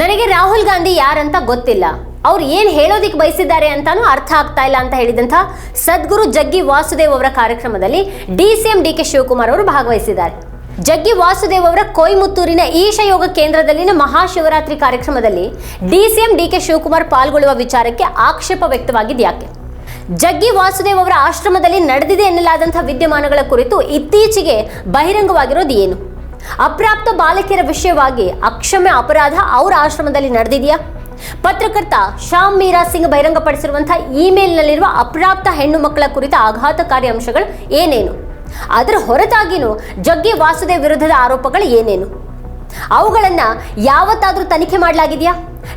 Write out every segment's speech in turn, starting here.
ನನಗೆ ರಾಹುಲ್ ಗಾಂಧಿ ಯಾರಂತ ಗೊತ್ತಿಲ್ಲ. ಅವ್ರು ಏನ್ ಹೇಳೋದಿಕ್ಕೆ ಬಯಸಿದ್ದಾರೆ ಅಂತಾನೂ ಅರ್ಥ ಆಗ್ತಾ ಇಲ್ಲ ಅಂತ ಹೇಳಿದಂತ ಸದ್ಗುರು ಜಗ್ಗಿ ವಾಸುದೇವ್ ಅವರ ಕಾರ್ಯಕ್ರಮದಲ್ಲಿ D C M D K Shivakumar ಅವರು ಭಾಗವಹಿಸಿದ್ದಾರೆ. ಜಗ್ಗಿ ವಾಸುದೇವ್ ಅವರ ಕೊಯಮುತ್ತೂರಿನ ಈಶ ಯೋಗ ಕೇಂದ್ರದಲ್ಲಿನ ಮಹಾಶಿವರಾತ್ರಿ ಕಾರ್ಯಕ್ರಮದಲ್ಲಿ D C M D K Shivakumar ಪಾಲ್ಗೊಳ್ಳುವ ವಿಚಾರಕ್ಕೆ ಆಕ್ಷೇಪ ವ್ಯಕ್ತವಾಗಿದ್ದು ಯಾಕೆ? ಜಗ್ಗಿ ವಾಸುದೇವ್ ಅವರ ಆಶ್ರಮದಲ್ಲಿ ನಡೆದಿದೆ ಎನ್ನಲಾದಂಥ ವಿದ್ಯಮಾನಗಳ ಕುರಿತು ಇತ್ತೀಚೆಗೆ ಬಹಿರಂಗವಾಗಿರೋದು ಏನು? ಅಪ್ರಾಪ್ತ ಬಾಲಕಿಯರ ವಿಷಯವಾಗಿ ಅಕ್ಷಮ್ಯ ಅಪರಾಧ ಅವರ ಆಶ್ರಮದಲ್ಲಿ ನಡೆದಿದೆಯಾ? ಪತ್ರಕರ್ತ ಶ್ಯಾಮ್ ಮೀರಾ ಸಿಂಗ್ ಬಹಿರಂಗಪಡಿಸಿರುವಂತಹ ಇಮೇಲ್ನಲ್ಲಿರುವ ಅಪ್ರಾಪ್ತ ಹೆಣ್ಣು ಮಕ್ಕಳ ಕುರಿತ ಆಘಾತಕಾರಿ ಅಂಶಗಳು ಏನೇನು? ಅದರ ಹೊರತಾಗಿನೂ ಜಗ್ಗಿ ವಾಸುದೇವ್ ವಿರುದ್ಧದ ಆರೋಪಗಳು ಏನೇನು? ಅವುಗಳನ್ನ ಯಾವತ್ತಾದರೂ ತನಿಖೆ ಮಾಡಲಾಗಿದೆಯಾ?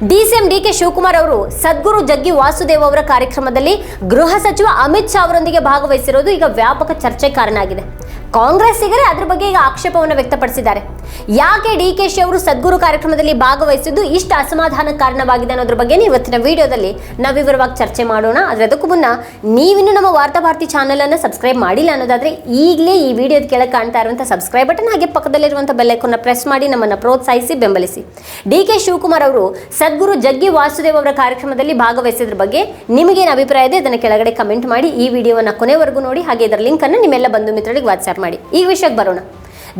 ಡಿಸಿಎಂ ಡಿ ಕೆ ಶಿವಕುಮಾರ್ ಅವರು ಸದ್ಗುರು ಜಗ್ಗಿ ವಾಸುದೇವ್ ಅವರ ಕಾರ್ಯಕ್ರಮದಲ್ಲಿ ಗೃಹ ಸಚಿವ ಅಮಿತ್ ಶಾ ಅವರೊಂದಿಗೆ ಭಾಗವಹಿಸಿರುವುದು ಈಗ ವ್ಯಾಪಕ ಚರ್ಚೆ ಕಾರಣ ಆಗಿದೆ ಕಾಂಗ್ರೆಸ್ಸಿಗರೇ ಅದ್ರ ಬಗ್ಗೆ ಈಗ ಆಕ್ಷೇಪವನ್ನು ವ್ಯಕ್ತಪಡಿಸಿದ್ದಾರೆ. ಯಾಕೆ ಡಿ ಕೆ ಶಿ ಅವರು ಸದ್ಗುರು ಕಾರ್ಯಕ್ರಮದಲ್ಲಿ ಭಾಗವಹಿಸಿದ್ದು ಇಷ್ಟು ಅಸಮಾಧಾನ ಕಾರಣವಾಗಿದೆ ಅನ್ನೋದ್ರ ಬಗ್ಗೆ ಇವತ್ತಿನ ವಿಡಿಯೋದಲ್ಲಿ ನಾವು ವಿವರವಾಗಿ ಚರ್ಚೆ ಮಾಡೋಣ. ಆದರೆ ಅದಕ್ಕೂ ಮುನ್ನ ನೀವಿನ್ನೂ ನಮ್ಮ ವಾರ್ತಾ ಭಾರತಿ ಚಾನಲ್ ಅನ್ನು ಸಬ್ಸ್ಕ್ರೈಬ್ ಮಾಡಿಲ್ಲ ಅನ್ನೋದಾದ್ರೆ ಈಗಲೇ ಈ ವಿಡಿಯೋದ ಕೆಳಗೆ ಕಾಣ್ತಾ ಇರುವಂಥ ಸಬ್ಸ್ಕ್ರೈಬ್ ಬಟನ್ ಹಾಗೆ ಪಕ್ಕದಲ್ಲಿರುವಂಥ ಬೆಲ್ಲೈಕನ್ನ ಪ್ರೆಸ್ ಮಾಡಿ ನಮ್ಮನ್ನು ಪ್ರೋತ್ಸಾಹಿಸಿ, ಬೆಂಬಲಿಸಿ. ಡಿ ಕೆ ಶಿವಕುಮಾರ್ ಅವರು ಸದ್ಗುರು ಜಗ್ಗಿ ವಾಸುದೇವ್ ಅವರ ಕಾರ್ಯಕ್ರಮದಲ್ಲಿ ಭಾಗವಹಿಸಿದ್ರ ಬಗ್ಗೆ ನಿಮಗೇನು ಅಭಿಪ್ರಾಯ ಇದೆ? ಅದನ್ನು ಕೆಳಗಡೆ ಕಮೆಂಟ್ ಮಾಡಿ ಈ ವಿಡಿಯೋವನ್ನು ಕೊನೆವರೆಗೂ ನೋಡಿ. ಹಾಗೆ ಇದರ ಲಿಂಕ್ ಅನ್ನು ನಿಮ್ಮೆಲ್ಲ ಬಂಧು ಮಿತ್ರರಿಗೆ ವಾಟ್ಸ್ಆಪ್ ಮಾಡಿ. ಈ ವಿಷಯಕ್ಕೆ ಬರೋಣ.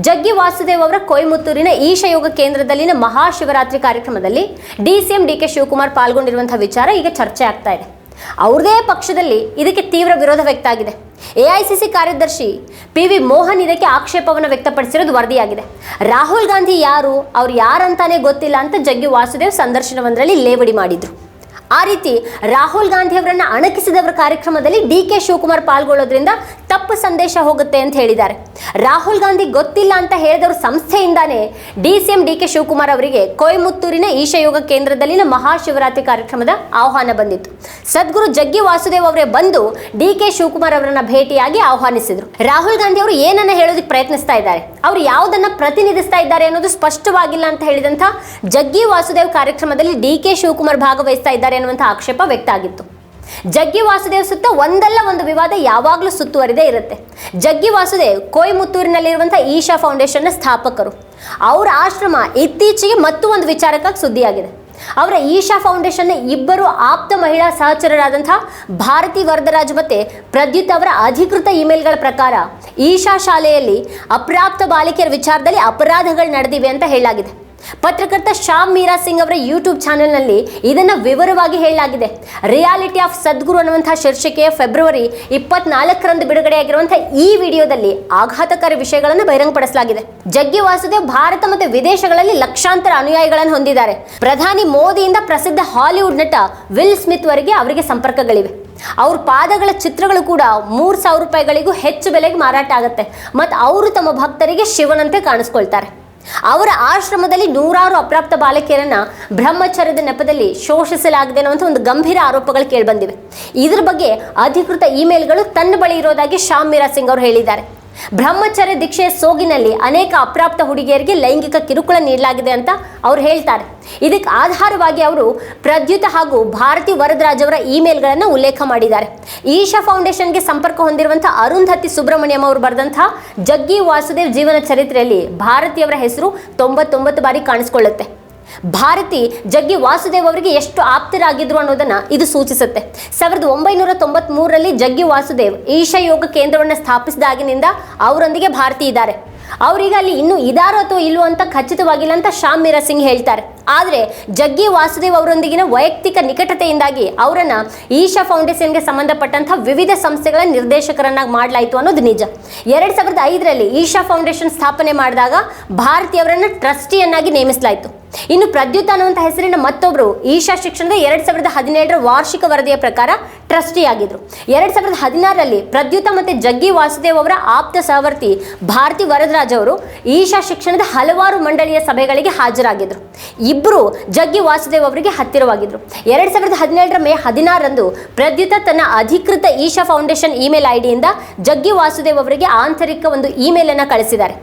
ಜಗ್ಗಿ ವಾಸುದೇವ್ ಅವರ ಕೊಯಮತ್ತೂರಿನ ಈಶ ಯೋಗ ಕೇಂದ್ರದಲ್ಲಿನ ಮಹಾಶಿವರಾತ್ರಿ ಕಾರ್ಯಕ್ರಮದಲ್ಲಿ D C M D K Shivakumar ಪಾಲ್ಗೊಂಡಿರುವಂತಹ ವಿಚಾರ ಈಗ ಚರ್ಚೆ ಆಗ್ತಾ ಇದೆ. ಅವ್ರದೇ ಪಕ್ಷದಲ್ಲಿ ಇದಕ್ಕೆ ತೀವ್ರ ವಿರೋಧ ವ್ಯಕ್ತ ಆಗಿದೆ ಎಐಸಿಸಿ ಕಾರ್ಯದರ್ಶಿ ಪಿ ವಿ ಮೋಹನ್ ಇದಕ್ಕೆ ಆಕ್ಷೇಪವನ್ನು ವ್ಯಕ್ತಪಡಿಸಿರೋದು ವರದಿಯಾಗಿದೆ. ರಾಹುಲ್ ಗಾಂಧಿ ಯಾರು, ಅವ್ರು ಯಾರಂತಾನೆ ಗೊತ್ತಿಲ್ಲ ಅಂತ ಜಗ್ಗಿ ವಾಸುದೇವ್ ಸಂದರ್ಶನವೊಂದರಲ್ಲಿ ಲೇವಡಿ ಮಾಡಿದ್ರು. ಆ ರೀತಿ ರಾಹುಲ್ ಗಾಂಧಿ ಅವರನ್ನ ಅಣಕಿಸಿದವರ ಕಾರ್ಯಕ್ರಮದಲ್ಲಿ ಡಿ ಕೆ ಶಿವಕುಮಾರ್ ಪಾಲ್ಗೊಳ್ಳೋದ್ರಿಂದ ತಪ್ಪು ಸಂದೇಶ ಹೋಗುತ್ತೆ ಅಂತ ಹೇಳಿದ್ದಾರೆ. ರಾಹುಲ್ ಗಾಂಧಿ ಗೊತ್ತಿಲ್ಲ ಅಂತ ಹೇಳಿದವರು ಸಂಸ್ಥೆಯಿಂದಾನೇ D C M D K Shivakumar ಅವರಿಗೆ ಕೊಯಮುತ್ತೂರಿನ ಈಶ ಯೋಗ ಕೇಂದ್ರದಲ್ಲಿನ ಮಹಾಶಿವರಾತ್ರಿ ಕಾರ್ಯಕ್ರಮದ ಆಹ್ವಾನ ಬಂದಿತ್ತು. ಸದ್ಗುರು ಜಗ್ಗಿ ವಾಸುದೇವ್ ಅವರೇ ಬಂದು ಡಿ ಕೆ ಶಿವಕುಮಾರ್ ಅವರನ್ನ ಭೇಟಿಯಾಗಿ ಆಹ್ವಾನಿಸಿದ್ರು. ರಾಹುಲ್ ಗಾಂಧಿ ಅವರು ಏನನ್ನ ಹೇಳೋದಕ್ಕೆ ಪ್ರಯತ್ನಿಸ್ತಾ ಇದ್ದಾರೆ? ಅವರು ಯಾವುದನ್ನ ಪ್ರತಿನಿಧಿಸ್ತಾ ಇದ್ದಾರೆ ಅನ್ನೋದು ಸ್ಪಷ್ಟವಾಗಿಲ್ಲ ಅಂತ ಹೇಳಿದಂಥ ಜಗ್ಗಿ ವಾಸುದೇವ್ ಕಾರ್ಯಕ್ರಮದಲ್ಲಿ ಡಿ ಕೆ ಶಿವಕುಮಾರ್ ಭಾಗವಹಿಸ್ತಾ ಇದ್ದಾರೆ ಅನ್ನುವಂಥ ಆಕ್ಷೇಪ ವ್ಯಕ್ತ ಆಗಿತ್ತು. ಜಗ್ಗಿ ವಾಸುದೇವ್ ಸುತ್ತ ಒಂದಲ್ಲ ಒಂದು ವಿವಾದ ಯಾವಾಗಲೂ ಸುತ್ತುವರಿದೇ ಇರುತ್ತೆ. ಜಗ್ಗಿ ವಾಸುದೇವ್ ಕೊಯಮುತ್ತೂರಿನಲ್ಲಿರುವಂಥ ಈಶಾ ಫೌಂಡೇಶನ್ನ ಸ್ಥಾಪಕರು. ಅವರ ಆಶ್ರಮ ಇತ್ತೀಚೆಗೆ ಮತ್ತು ಒಂದು ವಿಚಾರಕ್ಕಾಗಿ ಸುದ್ದಿಯಾಗಿದೆ. ಅವರ ಈಶಾ ಫೌಂಡೇಶನ್ನ ಇಬ್ಬರು ಆಪ್ತ ಮಹಿಳಾ ಸಹಚರರಾದಂಥ ಭಾರತಿ ವರದರಾಜ್ ಮತ್ತೆ ಪ್ರದ್ಯುತ್ ಅವರ ಅಧಿಕೃತ ಇಮೇಲ್ಗಳ ಪ್ರಕಾರ ಈಶಾ ಶಾಲೆಯಲ್ಲಿ ಅಪ್ರಾಪ್ತ ಬಾಲಿಕೆಯರ ವಿಚಾರದಲ್ಲಿ ಅಪರಾಧಗಳು ನಡೆದಿವೆ ಅಂತ ಹೇಳಲಾಗಿದೆ. ಪತ್ರಕರ್ತ ಶ್ಯಾಮ್ ಮೀರಾ ಸಿಂಗ್ ಅವರ ಯೂಟ್ಯೂಬ್ ಚಾನೆಲ್ನಲ್ಲಿ ಇದನ್ನು ವಿವರವಾಗಿ ಹೇಳಲಾಗಿದೆ. ರಿಯಾಲಿಟಿ ಆಫ್ ಸದ್ಗುರು ಅನ್ನುವಂಥ ಶೀರ್ಷಿಕೆಯ ಫೆಬ್ರವರಿ ಇಪ್ಪತ್ನಾಲ್ಕರಂದು ಬಿಡುಗಡೆಯಾಗಿರುವಂತಹ ಈ ವಿಡಿಯೋದಲ್ಲಿ ಆಘಾತಕಾರಿ ವಿಷಯಗಳನ್ನು ಬಹಿರಂಗಪಡಿಸಲಾಗಿದೆ. ಜಗ್ಗಿ ವಾಸುದೇವ್ ಭಾರತ ಮತ್ತು ವಿದೇಶಗಳಲ್ಲಿ ಲಕ್ಷಾಂತರ ಅನುಯಾಯಿಗಳನ್ನು ಹೊಂದಿದ್ದಾರೆ. ಪ್ರಧಾನಿ ಮೋದಿಯಿಂದ ಪ್ರಸಿದ್ಧ ಹಾಲಿವುಡ್ ನಟ ವಿಲ್ ಸ್ಮಿತ್ ವರೆಗೆ ಅವರಿಗೆ ಸಂಪರ್ಕಗಳಿವೆ. ಅವ್ರ ಪಾದಗಳ ಚಿತ್ರಗಳು ಕೂಡ ಮೂರು ಸಾವಿರ ರೂಪಾಯಿಗಳಿಗೂ ಹೆಚ್ಚು ಬೆಲೆಗೆ ಮಾರಾಟ ಆಗುತ್ತೆ. ಮತ್ತು ಅವರು ತಮ್ಮ ಭಕ್ತರಿಗೆ ಶಿವನಂತೆ ಕಾಣಿಸ್ಕೊಳ್ತಾರೆ. ಅವರ ಆಶ್ರಮದಲ್ಲಿ ನೂರಾರು ಅಪ್ರಾಪ್ತ ಬಾಲಕಿಯರನ್ನ ಬ್ರಹ್ಮಚರ್ಯದ ನೆಪದಲ್ಲಿ ಶೋಷಿಸಲಾಗಿದೆ ಅನ್ನುವಂಥ ಒಂದು ಗಂಭೀರ ಆರೋಪಗಳು ಕೇಳಿಬಂದಿವೆ. ಇದ್ರ ಬಗ್ಗೆ ಅಧಿಕೃತ ಇಮೇಲ್ಗಳು ತನ್ನ ಬಳಿ ಇರೋದಾಗಿ ಶ್ಯಾಮ್ ಮೀರಾ ಸಿಂಗ್ ಅವರು ಹೇಳಿದ್ದಾರೆ. ಬ್ರಹ್ಮಚರ್ಯ ದೀಕ್ಷೆಯ ಸೋಗಿನಲ್ಲಿ ಅನೇಕ ಅಪ್ರಾಪ್ತ ಹುಡುಗಿಯರಿಗೆ ಲೈಂಗಿಕ ಕಿರುಕುಳ ನೀಡಲಾಗಿದೆ ಅಂತ ಅವ್ರು ಹೇಳ್ತಾರೆ. ಇದಕ್ಕೆ ಆಧಾರವಾಗಿ ಅವರು ಪ್ರದ್ಯುತ ಹಾಗೂ ಭಾರತಿ ವರದರಾಜ್ ಅವರ ಇಮೇಲ್ಗಳನ್ನು ಉಲ್ಲೇಖ ಮಾಡಿದ್ದಾರೆ. ಈಶಾ ಫೌಂಡೇಶನ್ಗೆ ಸಂಪರ್ಕ ಹೊಂದಿರುವಂತಹ ಅರುಂಧತಿ ಸುಬ್ರಹ್ಮಣ್ಯಂ ಅವರು ಬರೆದಂತಹ ಜಗ್ಗಿ ವಾಸುದೇವ್ ಜೀವನ ಚರಿತ್ರೆಯಲ್ಲಿ ಭಾರತಿಯವರ ಹೆಸರು ತೊಂಬತ್ತೊಂಬತ್ತು ಬಾರಿ ಕಾಣಿಸ್ಕೊಳ್ಳುತ್ತೆ. ಭಾರತಿ ಜಗ್ಗಿ ವಾಸುದೇವ್ ಅವರಿಗೆ ಎಷ್ಟು ಆಪ್ತರಾಗಿದ್ರು ಅನ್ನೋದನ್ನ ಇದು ಸೂಚಿಸುತ್ತೆ. ಸಾವಿರದ ಒಂಬೈನೂರ ತೊಂಬತ್ ಮೂರರಲ್ಲಿ ಜಗ್ಗಿ ವಾಸುದೇವ್ ಈಶಾ ಯೋಗ ಕೇಂದ್ರವನ್ನು ಸ್ಥಾಪಿಸಿದಾಗಿನಿಂದ ಅವರೊಂದಿಗೆ ಭಾರತಿ ಇದ್ದಾರೆ. ಅವರೀಗ ಅಲ್ಲಿ ಇನ್ನೂ ಇದಾರೋ ಅಥವಾ ಇಲ್ಲೋ ಅಂತ ಖಚಿತವಾಗಿಲ್ಲ ಅಂತ ಶ್ಯಾಮ್ ಮೀರಾ ಸಿಂಗ್ ಹೇಳ್ತಾರೆ. ಆದರೆ ಜಗ್ಗಿ ವಾಸುದೇವ್ ಅವರೊಂದಿಗಿನ ವೈಯಕ್ತಿಕ ನಿಕಟತೆಯಿಂದಾಗಿ ಅವರನ್ನು ಈಶಾ ಫೌಂಡೇಶನ್ಗೆ ಸಂಬಂಧಪಟ್ಟಂತಹ ವಿವಿಧ ಸಂಸ್ಥೆಗಳ ನಿರ್ದೇಶಕರನ್ನಾಗಿ ಮಾಡಲಾಯಿತು ಅನ್ನೋದು ನಿಜ. ಎರಡು ಸಾವಿರದ ಐದರಲ್ಲಿ ಈಶಾ ಫೌಂಡೇಶನ್ ಸ್ಥಾಪನೆ ಮಾಡಿದಾಗ ಭಾರತೀಯವರನ್ನು ಟ್ರಸ್ಟಿಯನ್ನಾಗಿ ನೇಮಿಸಲಾಯಿತು. ಇನ್ನು ಪ್ರದ್ಯುತ್ ಅನ್ನುವಂಥ ಹೆಸರಿನ ಮತ್ತೊಬ್ಬರು ಈಶಾ ಶಿಕ್ಷಣದ ಎರಡು ಸಾವಿರದ ಹದಿನೇಳರ ವಾರ್ಷಿಕ ವರದಿಯ ಪ್ರಕಾರ ಟ್ರಸ್ಟಿ ಆಗಿದ್ರು. ಎರಡ್ ಸಾವಿರದ ಹದಿನಾರರಲ್ಲಿ ಪ್ರದ್ಯುತ ಮತ್ತು ಜಗ್ಗಿ ವಾಸುದೇವ್ ಅವರ ಆಪ್ತ ಸಹವರ್ತಿ ಭಾರತಿ ವರದರಾಜ್ ಅವರು ಈಶಾ ಶಿಕ್ಷಣದ ಹಲವಾರು ಮಂಡಳಿಯ ಸಭೆಗಳಿಗೆ ಹಾಜರಾಗಿದ್ರು. ಇಬ್ಬರು ಜಗ್ಗಿ ವಾಸುದೇವ್ ಅವರಿಗೆ ಹತ್ತಿರವಾಗಿದ್ರು. ಎರಡ್ ಸಾವಿರದ ಹದಿನೇಳರ ಮೇ ಹದಿನಾರರಂದು ಪ್ರದ್ಯುತ ತನ್ನ ಅಧಿಕೃತ ಈಶಾ ಫೌಂಡೇಶನ್ ಇಮೇಲ್ ಐಡಿಯಿಂದ ಜಗ್ಗಿ ವಾಸುದೇವ್ ಅವರಿಗೆ ಆಂತರಿಕ ಒಂದು ಇಮೇಲ್ ಅನ್ನು ಕಳಿಸಿದ್ದಾರೆ.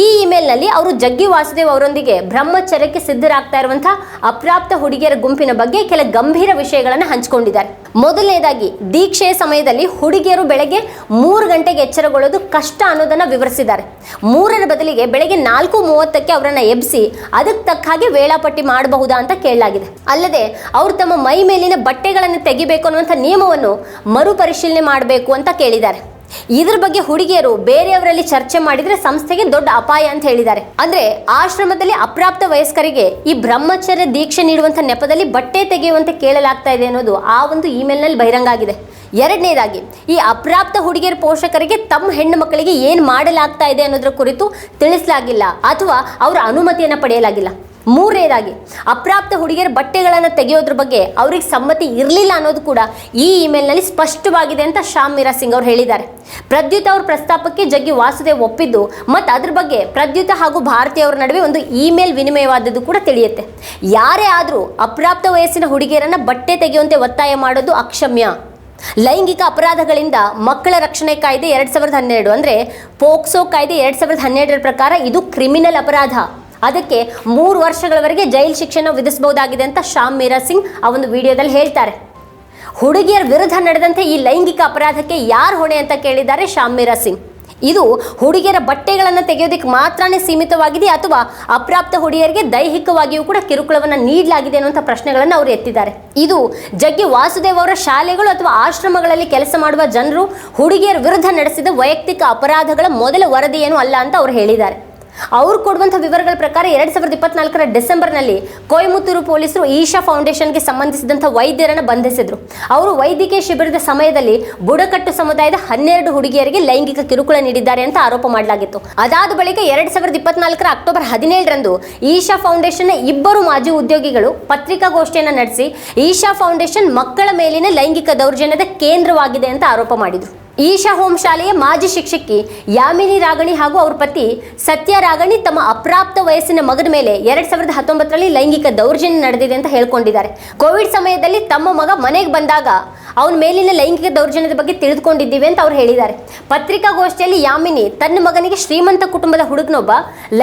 ಈ ಇಮೇಲ್ನಲ್ಲಿ ಅವರು ಜಗ್ಗಿ ವಾಸುದೇವ್ ಅವರೊಂದಿಗೆ ಬ್ರಹ್ಮಚರ್ಯಕ್ಕೆ ಸಿದ್ಧರಾಗ್ತಾ ಇರುವಂತಹ ಅಪ್ರಾಪ್ತ ಹುಡುಗಿಯರ ಗುಂಪಿನ ಬಗ್ಗೆ ಕೆಲ ಗಂಭೀರ ವಿಷಯಗಳನ್ನು ಹಂಚಿಕೊಂಡಿದ್ದಾರೆ. ಮೊದಲನೇದಾಗಿ ದೀಕ್ಷೆಯ ಸಮಯದಲ್ಲಿ ಹುಡುಗಿಯರು ಬೆಳಗ್ಗೆ ಮೂರು ಗಂಟೆಗೆ ಎಚ್ಚರಗೊಳ್ಳೋದು ಕಷ್ಟ ಅನ್ನೋದನ್ನು ವಿವರಿಸಿದ್ದಾರೆ. ಮೂರರ ಬದಲಿಗೆ ಬೆಳಗ್ಗೆ ನಾಲ್ಕು ಮೂವತ್ತಕ್ಕೆ ಅವರನ್ನು ಎಬ್ಬಿಸಿ ಅದಕ್ಕೆ ತಕ್ಕ ಹಾಗೆ ವೇಳಾಪಟ್ಟಿ ಮಾಡಬಹುದಾ ಅಂತ ಕೇಳಲಾಗಿದೆ. ಅಲ್ಲದೆ ಅವರು ತಮ್ಮ ಮೈ ಮೇಲಿನ ಬಟ್ಟೆಗಳನ್ನು ತೆಗಿಬೇಕು ಅನ್ನುವಂಥ ನಿಯಮವನ್ನು ಮರುಪರಿಶೀಲನೆ ಮಾಡಬೇಕು ಅಂತ ಕೇಳಿದ್ದಾರೆ. ಇದ್ರ ಬಗ್ಗೆ ಹುಡುಗಿಯರು ಬೇರೆಯವರಲ್ಲಿ ಚರ್ಚೆ ಮಾಡಿದ್ರೆ ಸಂಸ್ಥೆಗೆ ದೊಡ್ಡ ಅಪಾಯ ಅಂತ ಹೇಳಿದ್ದಾರೆ. ಅಂದ್ರೆ ಆಶ್ರಮದಲ್ಲಿ ಅಪ್ರಾಪ್ತ ವಯಸ್ಕರಿಗೆ ಈ ಬ್ರಹ್ಮಚರ್ಯ ದೀಕ್ಷೆ ನೀಡುವಂತ ನೆಪದಲ್ಲಿ ಬಟ್ಟೆ ತೆಗೆಯುವಂತೆ ಕೇಳಲಾಗ್ತಾ ಇದೆ ಅನ್ನೋದು ಆ ಒಂದು ಇಮೇಲ್ನಲ್ಲಿ ಬಹಿರಂಗ ಆಗಿದೆ. ಎರಡನೇದಾಗಿ, ಈ ಅಪ್ರಾಪ್ತ ಹುಡುಗಿಯರ ಪೋಷಕರಿಗೆ ತಮ್ಮ ಹೆಣ್ಣು ಮಕ್ಕಳಿಗೆ ಏನು ಮಾಡಲಾಗ್ತಾ ಇದೆ ಅನ್ನೋದ್ರ ಕುರಿತು ತಿಳಿಸಲಾಗಿಲ್ಲ ಅಥವಾ ಅವರ ಅನುಮತಿಯನ್ನು ಪಡೆಯಲಾಗಿಲ್ಲ. ಮೂರನೇದಾಗಿ, ಅಪ್ರಾಪ್ತ ಹುಡುಗಿಯರ ಬಟ್ಟೆಗಳನ್ನು ತೆಗೆಯೋದ್ರ ಬಗ್ಗೆ ಅವ್ರಿಗೆ ಸಮ್ಮತಿ ಇರಲಿಲ್ಲ ಅನ್ನೋದು ಕೂಡ ಈ ಇಮೇಲ್ನಲ್ಲಿ ಸ್ಪಷ್ಟವಾಗಿದೆ ಅಂತ ಶ್ಯಾಮ್ ಮೀರಾ ಸಿಂಗ್ ಅವರು ಹೇಳಿದ್ದಾರೆ. ಪ್ರದ್ಯುತ್ ಅವ್ರ ಪ್ರಸ್ತಾಪಕ್ಕೆ ಜಗ್ಗಿ ವಾಸುದೇವ್ ಒಪ್ಪಿದ್ದು ಮತ್ತು ಅದ್ರ ಬಗ್ಗೆ ಪ್ರದ್ಯುತ ಹಾಗೂ ಭಾರತಿ ಅವರ ನಡುವೆ ಒಂದು ಇಮೇಲ್ ವಿನಿಮಯವಾದದ್ದು ಕೂಡ ತಿಳಿಯುತ್ತೆ. ಯಾರೇ ಆದರೂ ಅಪ್ರಾಪ್ತ ವಯಸ್ಸಿನ ಹುಡುಗಿಯರನ್ನು ಬಟ್ಟೆ ತೆಗೆಯುವಂತೆ ಒತ್ತಾಯ ಮಾಡೋದು ಅಕ್ಷಮ್ಯ. ಲೈಂಗಿಕ ಅಪರಾಧಗಳಿಂದ ಮಕ್ಕಳ ರಕ್ಷಣೆ ಕಾಯ್ದೆ ಎರಡು ಸಾವಿರದ ಹನ್ನೆರಡು ಅಂದರೆ ಪೋಕ್ಸೋ ಕಾಯ್ದೆ ಎರಡು ಸಾವಿರದ ಹನ್ನೆರಡರ ಪ್ರಕಾರ ಇದು ಕ್ರಿಮಿನಲ್ ಅಪರಾಧ. ಅದಕ್ಕೆ ಮೂರು ವರ್ಷಗಳವರೆಗೆ ಜೈಲು ಶಿಕ್ಷೆನ ವಿಧಿಸಬಹುದಾಗಿದೆ ಅಂತ ಶ್ಯಾಮ್ ಮೀರಾ ಸಿಂಗ್ ಆ ಒಂದು ವಿಡಿಯೋದಲ್ಲಿ ಹೇಳ್ತಾರೆ. ಹುಡುಗಿಯರ ವಿರುದ್ಧ ನಡೆದಂತೆ ಈ ಲೈಂಗಿಕ ಅಪರಾಧಕ್ಕೆ ಯಾರು ಹೊಣೆ ಅಂತ ಕೇಳಿದ್ದಾರೆ ಶ್ಯಾಮ್ ಮೀರಾ ಸಿಂಗ್. ಇದು ಹುಡುಗಿಯರ ಬಟ್ಟೆಗಳನ್ನು ತೆಗೆಯೋದಕ್ಕೆ ಮಾತ್ರನೇ ಸೀಮಿತವಾಗಿದೆ ಅಥವಾ ಅಪ್ರಾಪ್ತ ಹುಡುಗಿಯರಿಗೆ ದೈಹಿಕವಾಗಿಯೂ ಕೂಡ ಕಿರುಕುಳವನ್ನು ನೀಡಲಾಗಿದೆ ಅನ್ನುವಂಥ ಪ್ರಶ್ನೆಗಳನ್ನು ಅವರು ಎತ್ತಿದ್ದಾರೆ. ಇದು ಜಗ್ಗಿ ವಾಸುದೇವ್ ಅವರ ಶಾಲೆಗಳು ಅಥವಾ ಆಶ್ರಮಗಳಲ್ಲಿ ಕೆಲಸ ಮಾಡುವ ಜನರು ಹುಡುಗಿಯರ ವಿರುದ್ಧ ನಡೆಸಿದ ವೈಯಕ್ತಿಕ ಅಪರಾಧಗಳ ಮೊದಲ ವರದಿ ಏನು ಅಲ್ಲ ಅಂತ ಅವರು ಹೇಳಿದ್ದಾರೆ. ಅವ್ರು ಕೊಡುವಂಥ ವಿವರಗಳ ಪ್ರಕಾರ ಎರಡು ಸಾವಿರದ ಇಪ್ಪತ್ನಾಲ್ಕರ ಡಿಸೆಂಬರ್ನಲ್ಲಿ ಕೊಯಮತ್ತೂರು ಪೊಲೀಸರು ಈಶಾ ಫೌಂಡೇಶನ್ಗೆ ಸಂಬಂಧಿಸಿದಂಥ ವೈದ್ಯರನ್ನು ಬಂಧಿಸಿದರು. ಅವರು ವೈದ್ಯಕೀಯ ಶಿಬಿರದ ಸಮಯದಲ್ಲಿ ಬುಡಕಟ್ಟು ಸಮುದಾಯದ ಹನ್ನೆರಡು ಹುಡುಗಿಯರಿಗೆ ಲೈಂಗಿಕ ಕಿರುಕುಳ ನೀಡಿದ್ದಾರೆ ಅಂತ ಆರೋಪ ಮಾಡಲಾಗಿತ್ತು. ಅದಾದ ಬಳಿಕ ಎರಡ್ ಸಾವಿರದ ಇಪ್ಪತ್ನಾಲ್ಕರ ಅಕ್ಟೋಬರ್ ಹದಿನೇಳರಂದು ಈಶಾ ಫೌಂಡೇಶನ್ನ ಇಬ್ಬರು ಮಾಜಿ ಉದ್ಯೋಗಿಗಳು ಪತ್ರಿಕಾಗೋಷ್ಠಿಯನ್ನು ನಡೆಸಿ ಈಶಾ ಫೌಂಡೇಶನ್ ಮಕ್ಕಳ ಮೇಲಿನ ಲೈಂಗಿಕ ದೌರ್ಜನ್ಯದ ಕೇಂದ್ರವಾಗಿದೆ ಅಂತ ಆರೋಪ ಮಾಡಿದ್ರು. ಈಶಾ ಹೋಮ್ ಶಾಲೆಯ ಮಾಜಿ ಶಿಕ್ಷಕಿ ಯಾಮಿನಿ ರಾಗಣಿ ಹಾಗೂ ಅವ್ರ ಪತಿ ಸತ್ಯ ರಾಗಣಿ ತಮ್ಮ ಅಪ್ರಾಪ್ತ ವಯಸ್ಸಿನ ಮಗನ ಮೇಲೆ ಎರಡ್ ಸಾವಿರದ ಹತ್ತೊಂಬತ್ತರಲ್ಲಿ ಲೈಂಗಿಕ ದೌರ್ಜನ್ಯ ನಡೆದಿದೆ ಅಂತ ಹೇಳ್ಕೊಂಡಿದ್ದಾರೆ. ಕೋವಿಡ್ ಸಮಯದಲ್ಲಿ ತಮ್ಮ ಮಗ ಮನೆಗೆ ಬಂದಾಗ ಅವನ ಮೇಲಿನ ಲೈಂಗಿಕ ದೌರ್ಜನ್ಯದ ಬಗ್ಗೆ ತಿಳಿದುಕೊಂಡಿದ್ದೀವಿ ಅಂತ ಅವ್ರು ಹೇಳಿದ್ದಾರೆ. ಪತ್ರಿಕಾಗೋಷ್ಠಿಯಲ್ಲಿ ಯಾಮಿನಿ ತನ್ನ ಮಗನಿಗೆ ಶ್ರೀಮಂತ ಕುಟುಂಬದ ಹುಡುಗನೊಬ್ಬ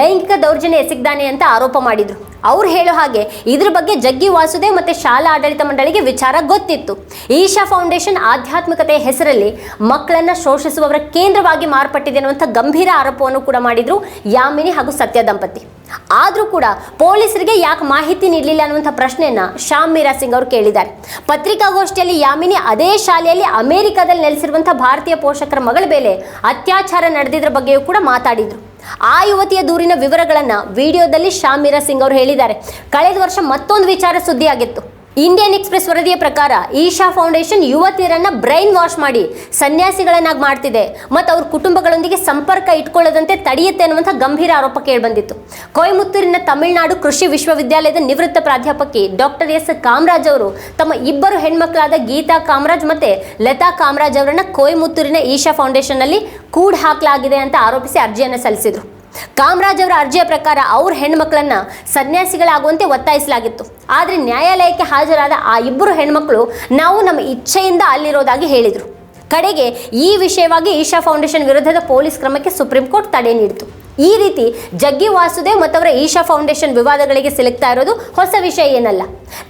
ಲೈಂಗಿಕ ದೌರ್ಜನ್ಯ ಎಸಗಿದ್ದಾನೆ ಅಂತ ಆರೋಪ ಮಾಡಿದ್ರು. ಅವ್ರು ಹೇಳೋ ಹಾಗೆ ಇದ್ರ ಬಗ್ಗೆ ಜಗ್ಗಿ ವಾಸುದೇವ್ ಮತ್ತು ಶಾಲಾ ಆಡಳಿತ ಮಂಡಳಿಗೆ ವಿಚಾರ ಗೊತ್ತಿತ್ತು. ಈಶಾ ಫೌಂಡೇಶನ್ ಆಧ್ಯಾತ್ಮಿಕತೆಯ ಹೆಸರಲ್ಲಿ ಮಕ್ಕಳನ್ನು ಶೋಷಿಸುವವರ ಕೇಂದ್ರವಾಗಿ ಮಾರ್ಪಟ್ಟಿದೆ ಅನ್ನುವಂಥ ಗಂಭೀರ ಆರೋಪವನ್ನು ಕೂಡ ಮಾಡಿದ್ರು ಯಾಮಿನಿ ಹಾಗೂ ಸತ್ಯ ದಂಪತಿ. ಆದರೂ ಕೂಡ ಪೊಲೀಸರಿಗೆ ಯಾಕೆ ಮಾಹಿತಿ ನೀಡಲಿಲ್ಲ ಅನ್ನುವಂಥ ಪ್ರಶ್ನೆಯನ್ನು ಶ್ಯಾಮ್ ಮೀರಾ ಸಿಂಗ್ ಅವರು ಕೇಳಿದ್ದಾರೆ. ಪತ್ರಿಕಾಗೋಷ್ಠಿಯಲ್ಲಿ ಯಾಮಿನಿ ಅದೇ ಶಾಲೆಯಲ್ಲಿ ಅಮೆರಿಕದಲ್ಲಿ ನೆಲೆಸಿರುವಂಥ ಭಾರತೀಯ ಪೋಷಕರ ಮಗಳ ಮೇಲೆ ಅತ್ಯಾಚಾರ ನಡೆದಿದ್ರ ಬಗ್ಗೆಯೂ ಕೂಡ ಮಾತಾಡಿದರು. ಆ ಯುವತಿಯ ದೂರಿನ ವಿವರಗಳನ್ನ ವಿಡಿಯೋದಲ್ಲಿ ಶ್ಯಾಮ್ ಮೀರಾ ಸಿಂಗ್ ಅವರು ಹೇಳಿದ್ದಾರೆ. ಕಳೆದ ವರ್ಷ ಮತ್ತೊಂದು ವಿಚಾರ ಸುದ್ದಿಯಾಗಿತ್ತು. ಇಂಡಿಯನ್ ಎಕ್ಸ್ಪ್ರೆಸ್ ವರದಿಯ ಪ್ರಕಾರ ಈಶಾ ಫೌಂಡೇಶನ್ ಯುವತಿಯರನ್ನ ಬ್ರೈನ್ ವಾಶ್ ಮಾಡಿ ಸನ್ಯಾಸಿಗಳನ್ನಾಗಿ ಮಾಡ್ತಿದೆ. ಮತ್ತು ಅವ್ರ ಕುಟುಂಬಗಳೊಂದಿಗೆ ಸಂಪರ್ಕ ಇಟ್ಕೊಳ್ಳದಂತೆ ತಡೆಯುತ್ತೆ ಅನ್ನುವಂಥ ಗಂಭೀರ ಆರೋಪ ಕೇಳಿಬಂದಿತ್ತು. ಕೊಯಮತ್ತೂರಿನ ತಮಿಳುನಾಡು ಕೃಷಿ ವಿಶ್ವವಿದ್ಯಾಲಯದ ನಿವೃತ್ತ ಪ್ರಾಧ್ಯಾಪಕಿ ಡಾಕ್ಟರ್ ಎಸ್ ಕಾಮರಾಜ್ ಅವರು ತಮ್ಮ ಇಬ್ಬರು ಹೆಣ್ಮಕ್ಕಳಾದ ಗೀತಾ ಕಾಮರಾಜ್ ಮತ್ತು ಲತಾ ಕಾಮರಾಜ್ ಅವರನ್ನು ಕೊಯಮತ್ತೂರಿನ ಈಶಾ ಫೌಂಡೇಶನ್ನಲ್ಲಿ ಕೂಡ್ ಹಾಕಲಾಗಿದೆ ಅಂತ ಆರೋಪಿಸಿ ಅರ್ಜಿಯನ್ನು ಸಲ್ಲಿಸಿದ್ರು. ಕಾಮರಾಜ್ ಅವರ ಅರ್ಜಿಯ ಪ್ರಕಾರ ಅವ್ರ ಹೆಣ್ಮಕ್ಳನ್ನ ಸನ್ಯಾಸಿಗಳಾಗುವಂತೆ ಒತ್ತಾಯಿಸಲಾಗಿತ್ತು. ಆದರೆ ನ್ಯಾಯಾಲಯಕ್ಕೆ ಹಾಜರಾದ ಆ ಇಬ್ಬರು ಹೆಣ್ಮಕ್ಳು ನಾವು ನಮ್ಮ ಇಚ್ಛೆಯಿಂದ ಅಲ್ಲಿರೋದಾಗಿ ಹೇಳಿದರು. ಕಡೆಗೆ ಈ ವಿಷಯವಾಗಿ ಈಶಾ ಫೌಂಡೇಶನ್ ವಿರುದ್ಧದ ಪೊಲೀಸ್ ಕ್ರಮಕ್ಕೆ ಸುಪ್ರೀಂ ಕೋರ್ಟ್ ತಡೆ ನೀಡಿತು. ಈ ರೀತಿ ಜಗ್ಗಿ ವಾಸುದೇವ್ ಮತ್ತವರ ಈಶಾ ಫೌಂಡೇಶನ್ ವಿವಾದಗಳಿಗೆ ಸಿಲುಕ್ತಾ ಇರೋದು ಹೊಸ ವಿಷಯ ಏನಲ್ಲ.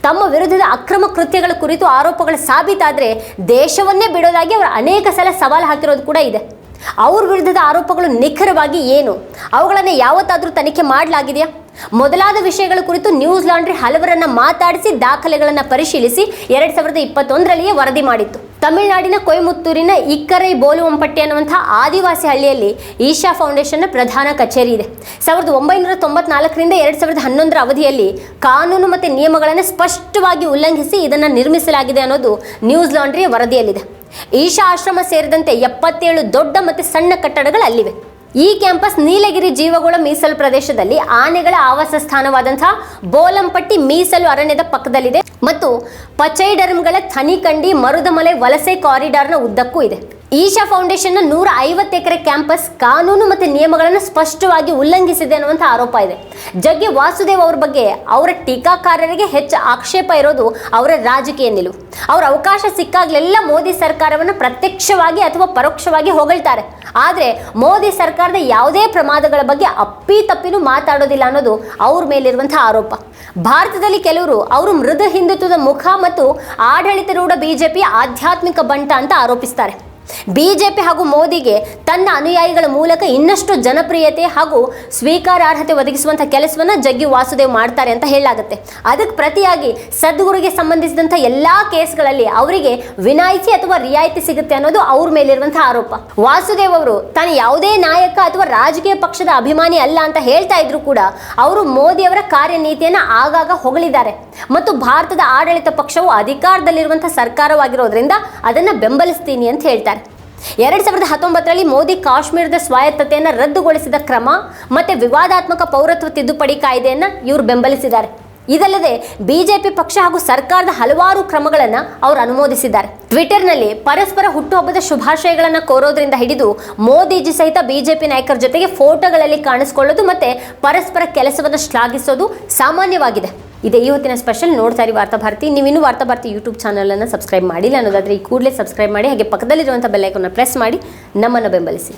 ತಮ್ಮ ವಿರುದ್ಧದ ಅಕ್ರಮ ಕೃತ್ಯಗಳ ಕುರಿತು ಆರೋಪಗಳು ಸಾಬೀತಾದರೆ ದೇಶವನ್ನೇ ಬಿಡೋದಾಗಿ ಅವರು ಅನೇಕ ಸಲ ಸವಾಲು ಹಾಕಿರೋದು ಕೂಡ ಇದೆ. ಅವ್ರ ವಿರುದ್ಧದ ಆರೋಪಗಳು ನಿಖರವಾಗಿ ಏನು? ಅವುಗಳನ್ನು ಯಾವತ್ತಾದರೂ ತನಿಖೆ ಮಾಡಲಾಗಿದೆಯಾ? ಮೊದಲಾದ ವಿಷಯಗಳ ಕುರಿತು ನ್ಯೂಸ್ ಲಾಂಡ್ರಿ ಹಲವರನ್ನ ಮಾತಾಡಿಸಿ ದಾಖಲೆಗಳನ್ನು ಪರಿಶೀಲಿಸಿ ಎರಡ್ ಸಾವಿರದ ಇಪ್ಪತ್ತೊಂದರಲ್ಲಿಯೇ ವರದಿ ಮಾಡಿತ್ತು. ತಮಿಳುನಾಡಿನ ಕೊಯಮುತ್ತೂರಿನ ಇಕ್ಕರೈ ಬೋಲುವಂಪಟ್ಟಿ ಅನ್ನುವಂಥ ಆದಿವಾಸಿ ಹಳ್ಳಿಯಲ್ಲಿ ಈಶಾ ಫೌಂಡೇಶನ್ನ ಪ್ರಧಾನ ಕಚೇರಿ ಇದೆ. ಸಾವಿರದ ಒಂಬೈನೂರ ತೊಂಬತ್ನಾಲ್ಕರಿಂದ ಎರಡು ಸಾವಿರದ ಹನ್ನೊಂದರ ಅವಧಿಯಲ್ಲಿ ಕಾನೂನು ಮತ್ತು ನಿಯಮಗಳನ್ನು ಸ್ಪಷ್ಟವಾಗಿ ಉಲ್ಲಂಘಿಸಿ ಇದನ್ನು ನಿರ್ಮಿಸಲಾಗಿದೆ ಅನ್ನೋದು ನ್ಯೂಸ್ ಲಾಂಡ್ರಿಯ ವರದಿಯಲ್ಲಿದೆ. ಈಶಾ ಆಶ್ರಮ ಸೇರಿದಂತೆ ಎಪ್ಪತ್ತೇಳು ದೊಡ್ಡ ಮತ್ತು ಸಣ್ಣ ಕಟ್ಟಡಗಳು ಅಲ್ಲಿವೆ. ಈ ಕ್ಯಾಂಪಸ್ ನೀಲಗಿರಿ ಜೀವಗೋಳ ಮೀಸಲು ಪ್ರದೇಶದಲ್ಲಿ ಆನೆಗಳ ಆವಾಸ ಸ್ಥಾನವಾದಂತಹ ಬೋಲಂಪಟ್ಟಿ ಮೀಸಲು ಅರಣ್ಯದ ಪಕ್ಕದಲ್ಲಿದೆ ಮತ್ತು ಪಚೈಡರ್ಮ್ಗಳ ಥನಿಕಂಡಿ ಮರುದಮಲೆ ವಲಸೆ ಕಾರಿಡಾರ್ನ ಉದ್ದಕ್ಕೂ ಇದೆ. ಈಶಾ ಫೌಂಡೇಶನ್ನ ನೂರ ಐವತ್ತು ಎಕರೆ ಕ್ಯಾಂಪಸ್ ಕಾನೂನು ಮತ್ತು ನಿಯಮಗಳನ್ನು ಸ್ಪಷ್ಟವಾಗಿ ಉಲ್ಲಂಘಿಸಿದೆ ಅನ್ನುವಂಥ ಆರೋಪ ಇದೆ. ಜಗ್ಗಿ ವಾಸುದೇವ್ ಅವ್ರ ಬಗ್ಗೆ ಅವರ ಟೀಕಾಕಾರರಿಗೆ ಹೆಚ್ಚು ಆಕ್ಷೇಪ ಇರೋದು ಅವರ ರಾಜಕೀಯ ನಿಲುವು. ಅವರ ಅವಕಾಶ ಸಿಕ್ಕಾಗಲೆಲ್ಲ ಮೋದಿ ಸರ್ಕಾರವನ್ನು ಪ್ರತ್ಯಕ್ಷವಾಗಿ ಅಥವಾ ಪರೋಕ್ಷವಾಗಿ ಹೊಗಳ್ತಾರೆ. ಆದರೆ ಮೋದಿ ಸರ್ಕಾರದ ಯಾವುದೇ ಪ್ರಮಾದಗಳ ಬಗ್ಗೆ ಅಪ್ಪಿ ತಪ್ಪಿನೂ ಮಾತಾಡೋದಿಲ್ಲ ಅನ್ನೋದು ಅವ್ರ ಮೇಲಿರುವಂಥ ಆರೋಪ. ಭಾರತದಲ್ಲಿ ಕೆಲವರು ಅವರು ಮೃದು ಹಿಂದುತ್ವದ ಮುಖ ಮತ್ತು ಆಡಳಿತರೂಢ ಬಿಜೆಪಿ ಆಧ್ಯಾತ್ಮಿಕ ಬಂಟ ಅಂತ ಆರೋಪಿಸ್ತಾರೆ. ಬಿಜೆಪಿ ಹಾಗೂ ಮೋದಿಗೆ ತನ್ನ ಅನುಯಾಯಿಗಳ ಮೂಲಕ ಇನ್ನಷ್ಟು ಜನಪ್ರಿಯತೆ ಹಾಗೂ ಸ್ವೀಕಾರಾರ್ಹತೆ ಒದಗಿಸುವಂಥ ಕೆಲಸವನ್ನ ಜಗ್ಗಿ ವಾಸುದೇವ್ ಮಾಡ್ತಾರೆ ಅಂತ ಹೇಳಲಾಗುತ್ತೆ. ಅದಕ್ಕೆ ಪ್ರತಿಯಾಗಿ ಸದ್ಗುರುಗೆ ಸಂಬಂಧಿಸಿದಂಥ ಎಲ್ಲಾ ಕೇಸ್ಗಳಲ್ಲಿ ಅವರಿಗೆ ವಿನಾಯಿತಿ ಅಥವಾ ರಿಯಾಯಿತಿ ಸಿಗುತ್ತೆ ಅನ್ನೋದು ಅವ್ರ ಮೇಲಿರುವಂತಹ ಆರೋಪ. ವಾಸುದೇವ್ ಅವರು ತಾನು ಯಾವುದೇ ನಾಯಕ ಅಥವಾ ರಾಜಕೀಯ ಪಕ್ಷದ ಅಭಿಮಾನಿ ಅಲ್ಲ ಅಂತ ಹೇಳ್ತಾ ಇದ್ರು ಕೂಡ ಅವರು ಮೋದಿ ಅವರ ಕಾರ್ಯನೀತಿಯನ್ನ ಆಗಾಗ ಹೊಗಳಿದ್ದಾರೆ. ಮತ್ತು ಭಾರತದ ಆಡಳಿತ ಪಕ್ಷವು ಅಧಿಕಾರದಲ್ಲಿರುವಂತಹ ಸರ್ಕಾರವಾಗಿರೋದ್ರಿಂದ ಅದನ್ನ ಬೆಂಬಲಿಸ್ತೀನಿ ಅಂತ ಹೇಳ್ತಾರೆ. ಎರಡ್ ಸಾವಿರದ ಹತ್ತೊಂಬತ್ತರಲ್ಲಿ ಮೋದಿ ಕಾಶ್ಮೀರದ ಸ್ವಾಯತ್ತತೆಯನ್ನು ರದ್ದುಗೊಳಿಸಿದ ಕ್ರಮ ಮತ್ತೆ ವಿವಾದಾತ್ಮಕ ಪೌರತ್ವ ತಿದ್ದುಪಡಿ ಕಾಯ್ದೆಯನ್ನು ಇವರು ಬೆಂಬಲಿಸಿದ್ದಾರೆ. ಇದಲ್ಲದೆ ಬಿಜೆಪಿ ಪಕ್ಷ ಹಾಗೂ ಸರ್ಕಾರದ ಹಲವಾರು ಕ್ರಮಗಳನ್ನು ಅವರು ಅನುಮೋದಿಸಿದ್ದಾರೆ. ಟ್ವಿಟರ್ನಲ್ಲಿ ಪರಸ್ಪರ ಹುಟ್ಟುಹಬ್ಬದ ಶುಭಾಶಯಗಳನ್ನು ಕೋರೋದ್ರಿಂದ ಹಿಡಿದು ಮೋದಿಜಿ ಸಹಿತ ಬಿಜೆಪಿ ನಾಯಕರ ಜೊತೆಗೆ ಫೋಟೋಗಳಲ್ಲಿ ಕಾಣಿಸಿಕೊಳ್ಳೋದು ಮತ್ತೆ ಪರಸ್ಪರ ಕೆಲಸವನ್ನು ಶ್ಲಾಘಿಸೋದು ಸಾಮಾನ್ಯವಾಗಿದೆ. ಇದೆ ಈ ಹೊತ್ತಿನ ಸ್ಪೆಷಲ್ ನೋಡ್ತಾ ಇರಿ ವಾರ್ತಾ ಭಾರತಿ. ನೀವು ಇನ್ನೂ ವಾರ್ತಾ ಭಾರತಿ ಯೂಟ್ಯೂಬ್ ಚಾನಲನ್ನು ಸಬ್ಸ್ಕ್ರೈಬ್ ಮಾಡಿಲ್ಲ ಅನ್ನೋದಾದ್ರೆ ಈ ಕೂಡಲೇ ಸಬ್ಸ್ಕ್ರೈಬ್ ಮಾಡಿ, ಹಾಗೆ ಪಕ್ಕದಲ್ಲಿರುವಂಥ ಬೆಲ್ಲೈಕನ್ನ ಪ್ರೆಸ್ ಮಾಡಿ, ನಮ್ಮನ್ನು ಬೆಂಬಲಿಸಿ.